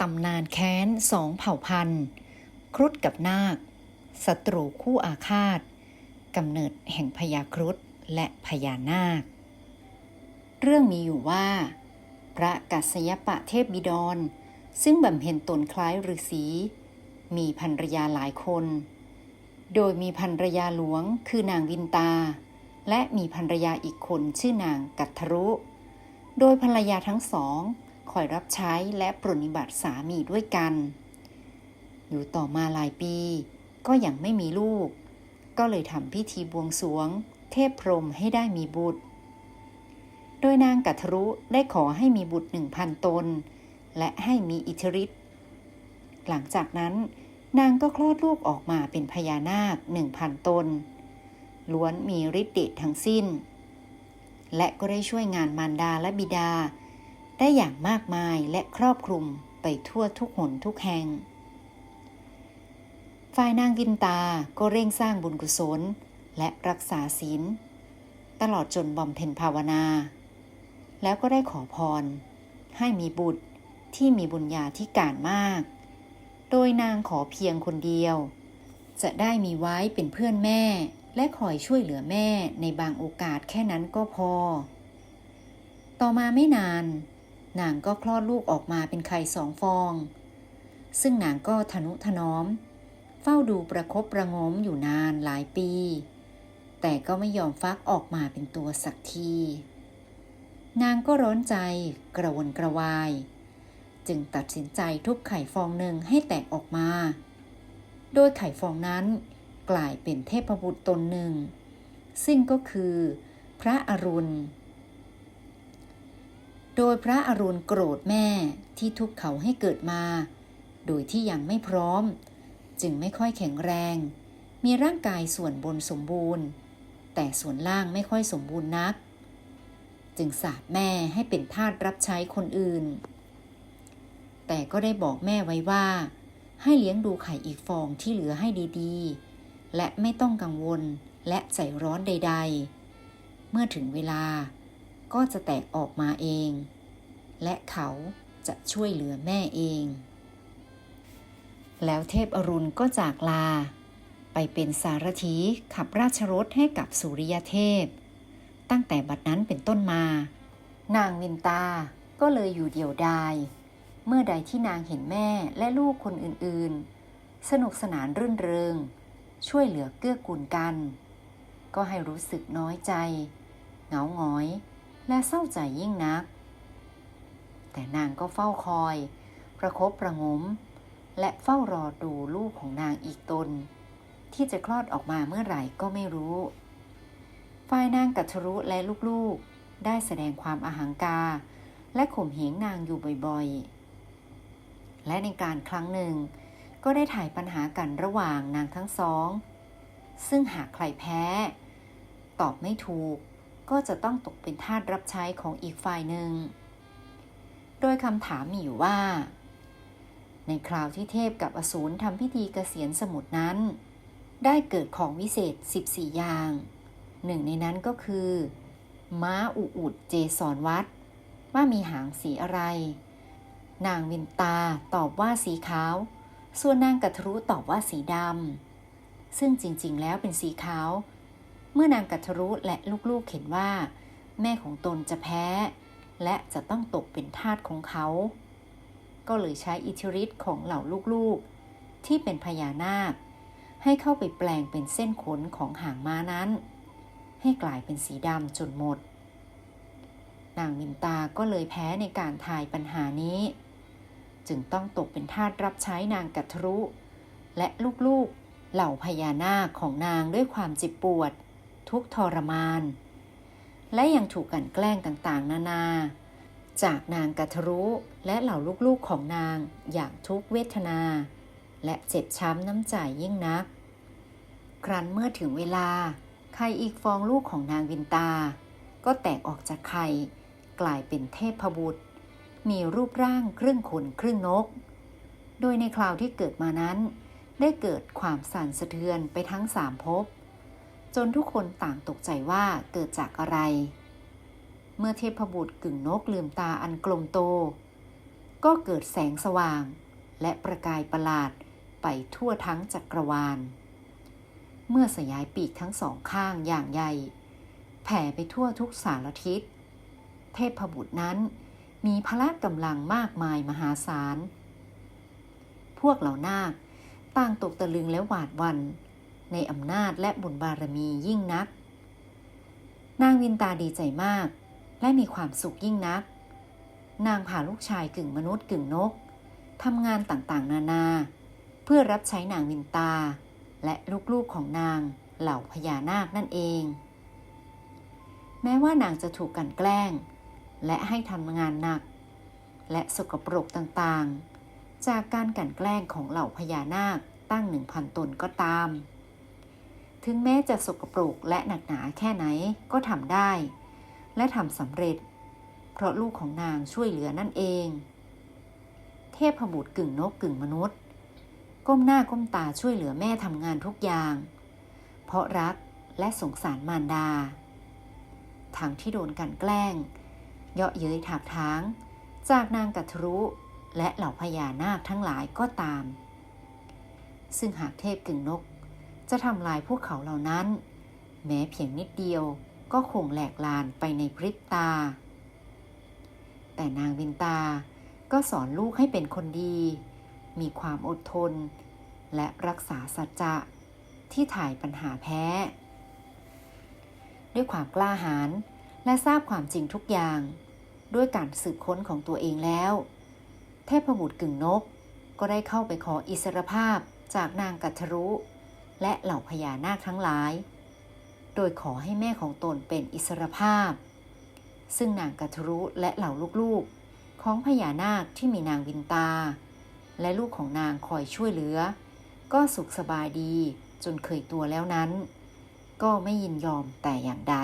ตำนานแค้นสองเผ่าพันธุ์ ครุฑกับนาคศัตรูคู่อาฆาตกำเนิดแห่งพญาครุฑและพญานาค เรื่องมีอยู่ว่า พระกัสยปะเทพบิดร ซึ่งบำเพ็ญตนคล้ายฤาษี มีภรรยาหลายคน โดยมีภรรยาหลวงคือนางวินตา และมีภรรยาอีกคนชื่อนางกัตทรุ โดยภรรยาทั้งสอง คอยรับใช้และปรนนิบัติสามีด้วยกัน อยู่ต่อมาหลายปี ก็ยังไม่มีลูก ก็เลยทำพิธีบวงสรวง เทพพรหมให้ได้มีบุตร โดยนางกัทรุได้ขอให้มีบุตรหนึ่งพันตน และให้มีอิทธิฤทธิ์หลังจากนั้นนางก็คลอดลูกออกมาเป็นพญานาคหนึ่งพันตน ล้วนมีฤทธิ์เดชทั้งสิ้น และก็ได้ช่วยงานมารดาและบิดา ได้อย่างมากมายและครอบคลุมไปทั่วทุกหนทุกแห่ง ฝ่ายนางวินตาก็เร่งสร้างบุญกุศลและรักษาศีล ตลอดจนบำเพ็ญภาวนา แล้วก็ได้ขอพร ให้มีบุตรที่มีบุญญาธิการมาก โดยนางขอเพียงคนเดียว จะได้มีไว้เป็นเพื่อนแม่และคอยช่วยเหลือแม่ในบางโอกาสแค่นั้นก็พอ ต่อมาไม่นาน นางก็คลอดลูกออกมาเป็นไข่สองฟอง ซึ่งนางก็ทนุถนอม เฝ้าดูประคบประงมอยู่นานหลายปี แต่ก็ไม่ยอมฟักออกมาเป็นตัวสักที นางก็ร้อนใจกระวนกระวาย จึงตัดสินใจทุบไข่ฟองหนึ่งให้แตกออกมา โดยไข่ฟองนั้นกลายเป็นเทพบุตรตนหนึ่ง ซึ่งก็คือพระอรุณ โดยพระอรุณโกรธแม่ที่ทุบเขาให้เกิดมา โดยที่ยังไม่พร้อม จึงไม่ค่อยแข็งแรง มีร่างกายส่วนบนสมบูรณ์ แต่ส่วนล่างไม่ค่อยสมบูรณ์นัก จึงสาบแม่ให้เป็นทาสรับใช้คนอื่น แต่ก็ได้บอกแม่ไว้ว่า ให้เลี้ยงดูไข่อีกฟองที่เหลือให้ดีๆ และไม่ต้องกังวลและใจร้อนใด ๆ เมื่อถึงเวลา ก็จะแตกออกมาเอง และเขาจะช่วยเหลือแม่เอง แล้วเทพอรุณก็จากลา ไปเป็นสารถีขับราชรถให้กับสุริยเทพ ตั้งแต่บัดนั้นเป็นต้นมา นางมินตาก็เลยอยู่เดี่ยวดาย เมื่อใดที่นางเห็นแม่และลูกคนอื่นๆ สนุกสนานรื่นเริง ช่วยเหลือเกื้อกูลกัน ก็ให้รู้สึกน้อยใจ เหงาหงอย และเศร้าใจยิ่งนัก แต่นางก็เฝ้าคอย ประคบประงม และเฝ้ารอดูลูกของนางอีกตน ที่จะคลอดออกมาเมื่อไหร่ก็ไม่รู้ ฝ่ายนางกัทรุและลูกๆ ได้แสดงความอาหังกา และข่มเหงนางอยู่บ่อยๆ และในการครั้งหนึ่ง ก็ได้ถ่ายปัญหากันระหว่างนางทั้งสอง ซึ่งหากใครแพ้ ตอบไม่ถูก ก็จะต้องตกเป็นทาสรับใช้ของอีกฝ่ายหนึ่ง โดยคำถามมีอยู่ว่า ในคราวที่เทพกับอสูรทำพิธีเกษียณสมุทรนั้น ได้เกิดของวิเศษ 14 อย่าง หนึ่งในนั้นก็คือ ม้าอุอุดเจสอนวัด ว่ามีหางสีอะไร นางวินตาตอบว่าสีขาว ส่วนนางกัทรุตอบว่าสีดำซึ่งจริงๆ แล้วเป็นสีขาว มื่อนางกัทรุและลูกๆเห็นว่า แม่ของตนจะแพ้ และจะต้องตกเป็นทาสของเขา ก็เลยใช้อิทธิฤทธิ์ของเหล่าลูกๆ ที่เป็นพญานาค ให้เข้าไปแปลงเป็นเส้นขนของหางม้านั้น ให้กลายเป็นสีดำจนหมด นางมินตาก็เลยแพ้ในการทายปัญหานี้ จึงต้องตกเป็นทาสรับใช้นางกัทรุและลูกๆ เหล่าพญานาคของนางด้วยความเจ็บปวด ทุกทรมาน และยังถูกกันแกล้งต่างๆ นานา จากนางกัทรุและเหล่าลูกๆของนางอย่างทุกเวทนา และเจ็บช้ำน้ำใจยิ่งนัก ครั้นเมื่อถึงเวลา ไข่อีกฟองลูกของนางวินตา ก็แตกออกจากไข่กลายเป็นเทพบุตร มีรูปร่างครึ่งคนครึ่งนก โดยในคราวที่เกิดมานั้น ได้เกิดความสั่นสะเทือนไปทั้งสามภพ นทุกคนต่างตกใจว่าเกิดจากอะไร เมื่อเทพบุตรกึ่งนกลืมตาอันกลมโต ก็เกิดแสงสว่าง และประกายประหลาดไปทั่วทั้งจักรวาล เมื่อสยายปีกทั้งสองข้างอย่างใหญ่ แผ่ไปทั่วทุกสารทิศ เทพบุตรนั้นมีพละกำลังมากมายมหาศาล พวกเหล่านาคต่างตกตะลึงและหวาดวัน ในอำนาจและบุญบารมียิ่งนัก นางวินตาดีใจมาก และมีความสุขยิ่งนัก นางพาลูกชายกึ่งมนุษย์กึ่งนกทำงานต่างๆ นานา เพื่อรับใช้นางวินตา และลูกๆของนางเหล่าพญานาคนั่นเอง แม้ว่านางจะถูกกันแกล้ง และให้ทำงานหนัก และสกปรกต่างๆ จากการกันแกล้งของเหล่าพญานาคตั้งหนึ่งพันตนก็ตาม ถึงแม้จะสกปรกและหนักหนาแค่ไหนก็ทำได้ และทำสำเร็จ เพราะลูกของนางช่วยเหลือนั่นเอง เทพบุตรกึ่งนกกึ่งมนุษย์ ก้มหน้าก้มตาช่วยเหลือแม่ทำงานทุกอย่าง เพราะรักและสงสารมารดาทางที่โดนกันแกล้ง เยาะเย้ยถากทาง จากนางกัทรุและเหล่าพญานาคทั้งหลายก็ตาม ซึ่งหากเทพกึ่งนก จะทำลายพวกเขาเหล่านั้น แม้เพียงนิดเดียวก็คงแหลกลานไปในพริบตา แต่นางวินตาก็สอนลูกให้เป็นคนดี มีความอดทน และรักษาสัจจะที่ถ่ายปัญหาแพ้ ด้วยความกล้าหาญและทราบความจริงทุกอย่าง ด้วยการสืบค้นของตัวเองแล้ว เทพบุตรกึ่งนกก็ได้เข้าไปขออิสรภาพจากนางกัทรุ และเหล่าพญานาคทั้งหลาย โดยขอให้แม่ของตนเป็นอิสรภาพ ซึ่งนางกัทรุและเหล่าลูกๆ ของพญานาคที่มีนางวินตา และลูกของนางคอยช่วยเหลือ ก็สุขสบายดีจนเคยตัวแล้วนั้น ก็ไม่ยินยอมแต่อย่างใด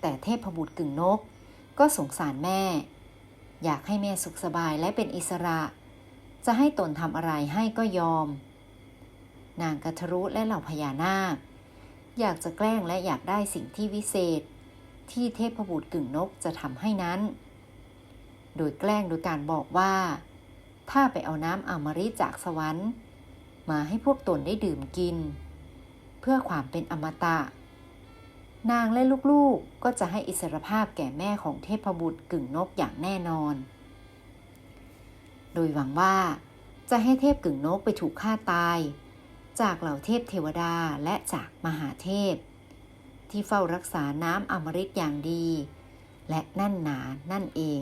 แต่เทพบุตรกึ่งนกก็สงสารแม่ อยากให้แม่สุขสบายและเป็นอิสระ จะให้ตนทำอะไรให้ก็ยอม นางกัทรุและเหล่าพญานาค อยากจะแกล้งและอยากได้สิ่งที่วิเศษ ที่เทพบุตรกึ่งนกจะทำให้นั้น โดยแกล้งโดยการบอกว่า ถ้าไปเอาน้ำอมฤตจากสวรรค์ มาให้พวกตนได้ดื่มกิน เพื่อความเป็นอมตะ นางและลูกๆก็จะให้อิสรภาพแก่แม่ของเทพบุตรกึ่งนกอย่างแน่นอน โดยหวังว่าจะให้เทพกึ่งนกไปถูกฆ่าตาย จากเหล่าเทพเทวดาและจากมหาเทพ ที่เฝ้ารักษาน้ำอมฤตอย่างดี และนั่นหนานั่นเอง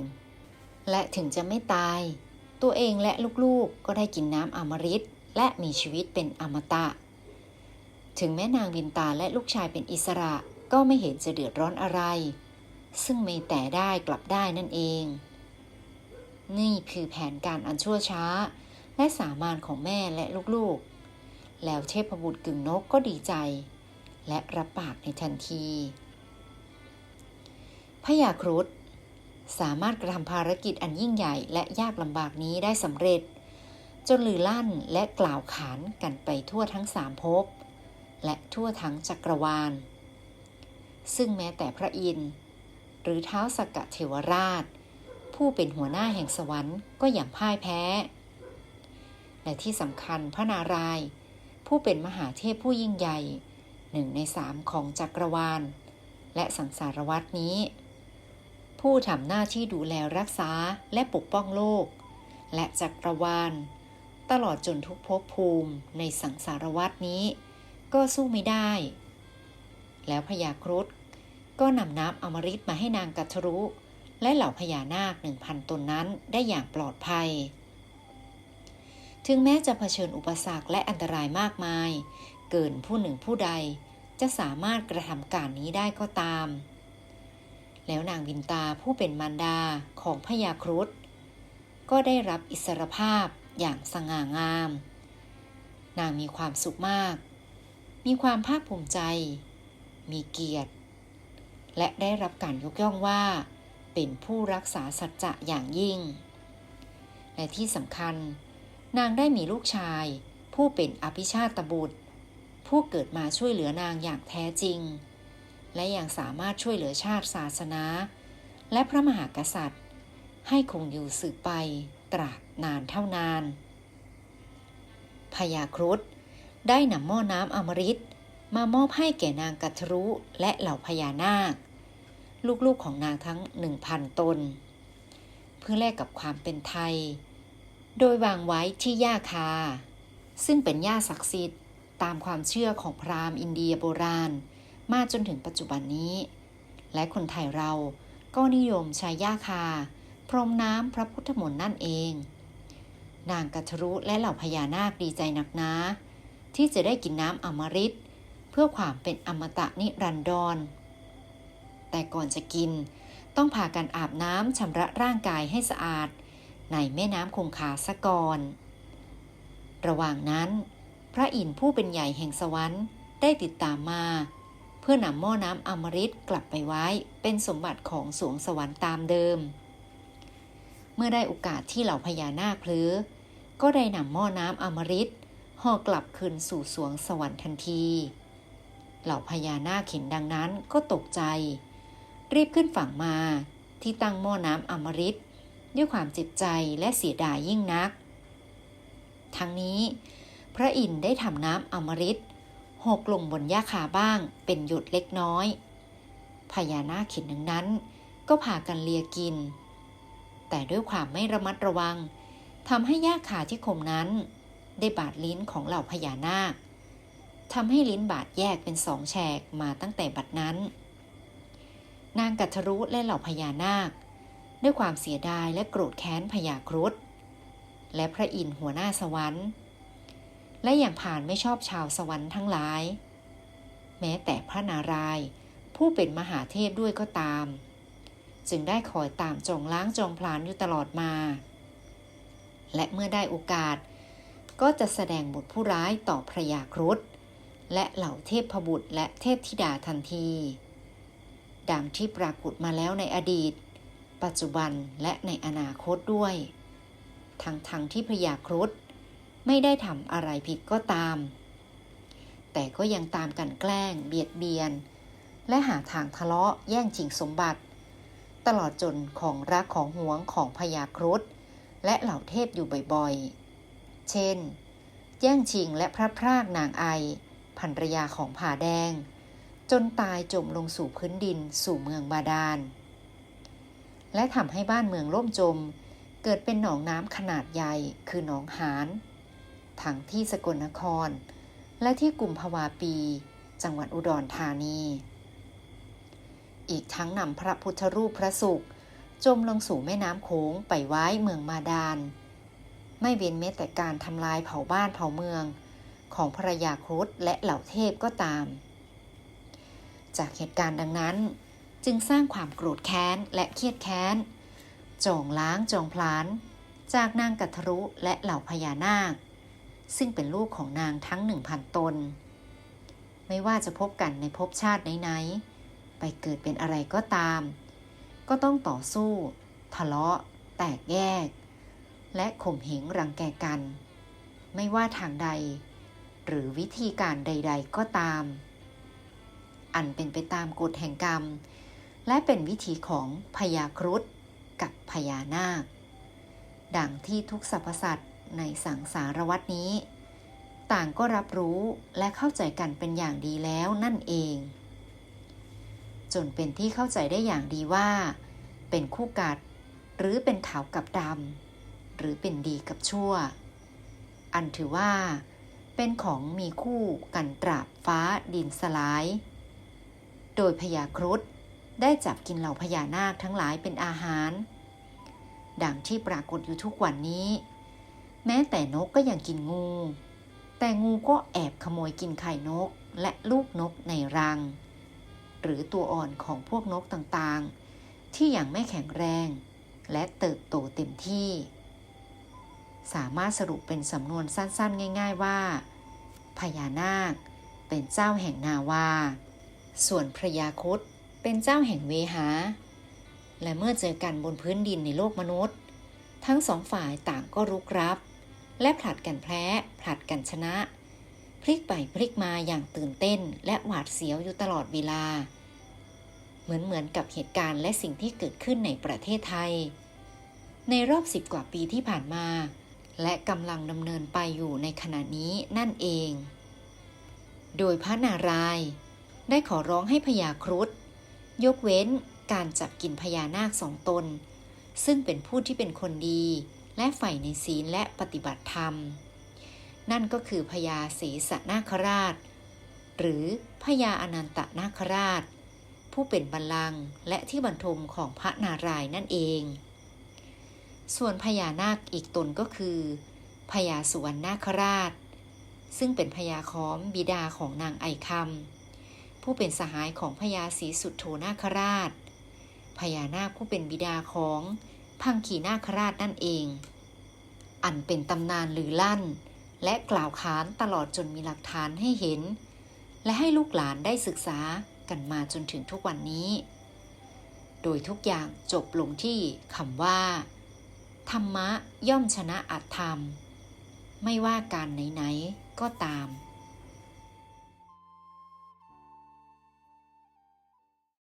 และถึงจะไม่ตาย ตัวเองและลูกๆก็ได้กินน้ำอมฤตและมีชีวิตเป็นอมตะ ถึงแม่นางวินตาและลูกชายเป็นอิสระก็ไม่เห็นจะเดือดร้อนอะไร ซึ่งไม่แต่ได้กลับได้นั่นเอง นี่คือแผนการอันชั่วช้า และสามานของแม่และลูกๆ แล้วเทพบุตรกึ่งนกก็ดีใจ และรับปากในทันทีพญาครุฑสามารถกระทำภารกิจอันยิ่งใหญ่และยากลำบากนี้ได้สำเร็จ จนลือลั่นและกล่าวขานกันไปทั่วทั้งสามภพ และทั่วทั้งจักรวาล ซึ่งแม้แต่พระอินทร์หรือเท้าสกกะเทวราช ผู้เป็นหัวหน้าแห่งสวรรค์ก็อย่างพ่ายแพ้ และที่สำคัญพระนารายณ์ ผู้เป็นมหาเทพผู้ยิ่งใหญ่หนึ่งในสามของจักรวาล และสังสารวัตนี้ ผู้ทำหน้าที่ดูแลรักษาและปกป้องโลก และจักรวาล ตลอดจนทุกภพภูมิในสังสารวัตนี้ ก็สู้ไม่ได้ แล้วพญาครุฑก็นำน้ำอมฤตมาให้นางกัทรุ และเหล่าพญานาคหนึ่งพันตนนั้นได้อย่างปลอดภัย ถึงแม้จะเผชิญอุปสรรคและอันตรายมากมาย เกินผู้หนึ่งผู้ใดจะสามารถกระทำการนี้ได้ก็ตาม แล้วนางวินตาผู้เป็นมารดาของพญาครุฑก็ได้รับอิสรภาพอย่างสง่างาม นางมีความสุขมาก มีความภาคภูมิใจ มีเกียรติ และได้รับการยกย่องว่า เป็นผู้รักษาสัจจะอย่างยิ่ง และที่สำคัญ นางได้มีลูกชาย ผู้เป็นอภิชาตบุตร ผู้เกิดมาช่วยเหลือนางอย่างแท้จริง และยังสามารถช่วยเหลือชาติศาสนา และพระมหากษัตริย์ ให้คงอยู่สืบไปตราบนานเท่านานพญาครุฑได้นำหม้อน้ำอมฤตมามอบให้แก่นางกัทรุและเหล่าพญานาค ลูกๆของนางทั้งหนึ่งพันตน เพื่อแลกกับความเป็นไทย โดยวางไว้ที่ย่าคา ซึ่งเป็นย่าศักดิ์สิทธิ์ ตามความเชื่อของพราหมณ์อินเดียโบราณ มาจนถึงปัจจุบันนี้ และคนไทยเราก็นิยมใช้ย่าคา พรมน้ำพระพุทธมนต์นั่นเอง นางกัทรุและเหล่าพญานาคดีใจนักนะที่จะได้กินน้ำอมฤตเพื่อความเป็นอมตะนิรันดร แต่ก่อนจะกิน ต้องพากันอาบน้ำชำระร่างกายให้สะอาด ในแม่น้ำคงคาซะกอน ระหว่างนั้น พระอินทร์ผู้เป็นใหญ่แห่งสวรรค์ได้ติดตามมา เพื่อนำหม้อน้ำอมฤตกลับไปไว้เป็นสมบัติของสวงสวรรค์ตามเดิม เมื่อได้โอกาสที่เหล่าพญานาคเพลือ ก็ได้นำหม้อน้ำอมฤตห่อกลับคืนสู่สวงสวรรค์ทันที เหล่าพญานาคเห็นดังนั้นก็ตกใจ รีบขึ้นฝั่งมาที่ตั้งหม้อน้ำอมฤต ด้วยความเจ็บใจและเสียดายยิ่งนัก ทั้งนี้ พระอินทร์ได้ทำน้ำอมฤตหกลงบนหญ้าคาบ้างเป็นหยดเล็กน้อย พญานาคเห็นดังนั้น ก็พากันเลียกิน แต่ด้วยความไม่ระมัดระวังทำให้หญ้าคาที่คมนั้น ได้บาดลิ้นของเหล่าพญานาคทำให้ลิ้นบาดแยกเป็นสองแฉกมาตั้งแต่บัดนั้น นางกัทรุและเหล่าพญานาค ด้วยความเสียดายและโกรธแค้นพญาครุฑและพระอินทร์หัวหน้าสวรรค์ และอย่างผ่านไม่ชอบชาวสวรรค์ทั้งหลาย แม้แต่พระนารายณ์ผู้เป็นมหาเทพด้วยก็ตาม จึงได้คอยตามจองล้างจองพลานอยู่ตลอดมา และเมื่อได้โอกาส ก็จะแสดงบทผู้ร้ายต่อพระยาครุฑและเหล่าเทพพบุตรและเทพธิดาทันที ดังที่ปรากฏมาแล้วในอดีต ปัจจุบันและในอนาคตด้วย ทั้งทงที่พยาครุฑไม่ได้ทำอะไรผิดก็ตาม แต่ก็ยังตามกันแกล้ง เบียดเบียน และหาทางทะเลาะแย่งชิงสมบัติ ตลอดจนของรักของหวงของพญาครุฑและเหล่าเทพอยู่บ่อยๆ เช่น แย่งชิงและพระพรากนางไอภรรยาของผาแดง จนตายจมลงสู่พื้นดินสู่เมืองบาดาล และทำให้บ้านเมืองล่มจม เกิดเป็นหนองน้ำขนาดใหญ่คือหนองหานทั้งที่สกลนคร และที่กลุ่มภาวาปี จังหวัดอุดรธานี อีกทั้งนำพระพุทธรูปพระสุข จมลงสู่แม่น้ำโขงไปไว้เมืองมาดาน ไม่เว้นแม้แต่การทำลายเผาบ้านเผาเมือง ของภรรยาครุฑและเหล่าเทพก็ตาม จากเหตุการณ์ดังนั้น จึงสร้างความโกรธแค้นและเครียดแค้นจองล้างจองพลาน จากนางกัทรุและเหล่าพญานาค ซึ่งเป็นลูกของนางทั้งหนึ่งพันตน ไม่ว่าจะพบกันในภพชาติไหนๆไปเกิดเป็นอะไรก็ตาม ก็ต้องต่อสู้ ทะเลาะ แตกแยก และข่มเหงรังแกกัน ไม่ว่าทางใด หรือวิธีการใด ๆ ก็ตาม อันเป็นไปตามกฎแห่งกรรม และเป็นวิธีของพญาครุฑกับพญานาค ดังที่ทุกสรรพสัตว์ในสังสารวัตนี้ ต่างก็รับรู้และเข้าใจกันเป็นอย่างดีแล้วนั่นเอง จนเป็นที่เข้าใจได้อย่างดีว่า เป็นคู่กัด หรือเป็นขาวกับดำหรือเป็นดีกับชั่ว อันถือว่าเป็นของมีคู่กันตราบฟ้าดินสลาย โดยพญาครุฑ ได้จับกินเหล่าพญานาคทั้งหลายเป็นอาหาร ดังที่ปรากฏอยู่ทุกวันนี้ แม้แต่นกก็ยังกินงู แต่งูก็แอบขโมยกินไข่นกและลูกนกในรัง หรือตัวอ่อนของพวกนกต่างๆ ที่ยังไม่แข็งแรง และเติบโตเต็มที่ สามารถสรุปเป็นสำนวนสั้นๆ ง่าย ๆว่า พญานาคเป็นเจ้าแห่งนาวา ส่วนพระยาคต เป็นเจ้าแห่งเวหา และเมื่อเจอกันบนพื้นดินในโลกมนุษย์ ทั้งสองฝ่ายต่างก็รุกรับ และผลัดกันแพ้ ผลัดกันชนะ พลิกไปพลิกมาอย่างตื่นเต้นและหวาดเสียวอยู่ตลอดเวลา เหมือนเหมือนกับเหตุการณ์และสิ่งที่เกิดขึ้นในประเทศไทย ในรอบสิบกว่าปีที่ผ่านมา และกำลังดำเนินไปอยู่ในขณะนี้นั่นเอง โดยพระนารายณ์ได้ขอร้องให้พญาครุฑ ยกเว้นการจับกินพญานาคสองตน ซึ่งเป็นผู้ที่เป็นคนดี และใฝ่ในศีลและปฏิบัติธรรม นั่นก็คือพญาศรีสนาคราช หรือพญาอนันตนาคราช ผู้เป็นบัลลังก์และที่บรรทมของพระนารายณ์นั่นเอง ส่วนพญานาคอีกตนก็คือพญาสุวรรณนาคราช ซึ่งเป็นพญาค้อมบิดาของนางไอคำ ผู้เป็นสหายของพญาศรีสุดโธนาคราช พญานาคผู้เป็นบิดาของพังคีนาคราชนั่นเอง อันเป็นตำนานลือลั่น และกล่าวขานตลอดจนมีหลักฐานให้เห็น และให้ลูกหลานได้ศึกษากันมาจนถึงทุกวันนี้ โดยทุกอย่างจบลงที่คำว่า ธรรมะย่อมชนะอัตธรรม ไม่ว่าการไหน ๆ ก็ตาม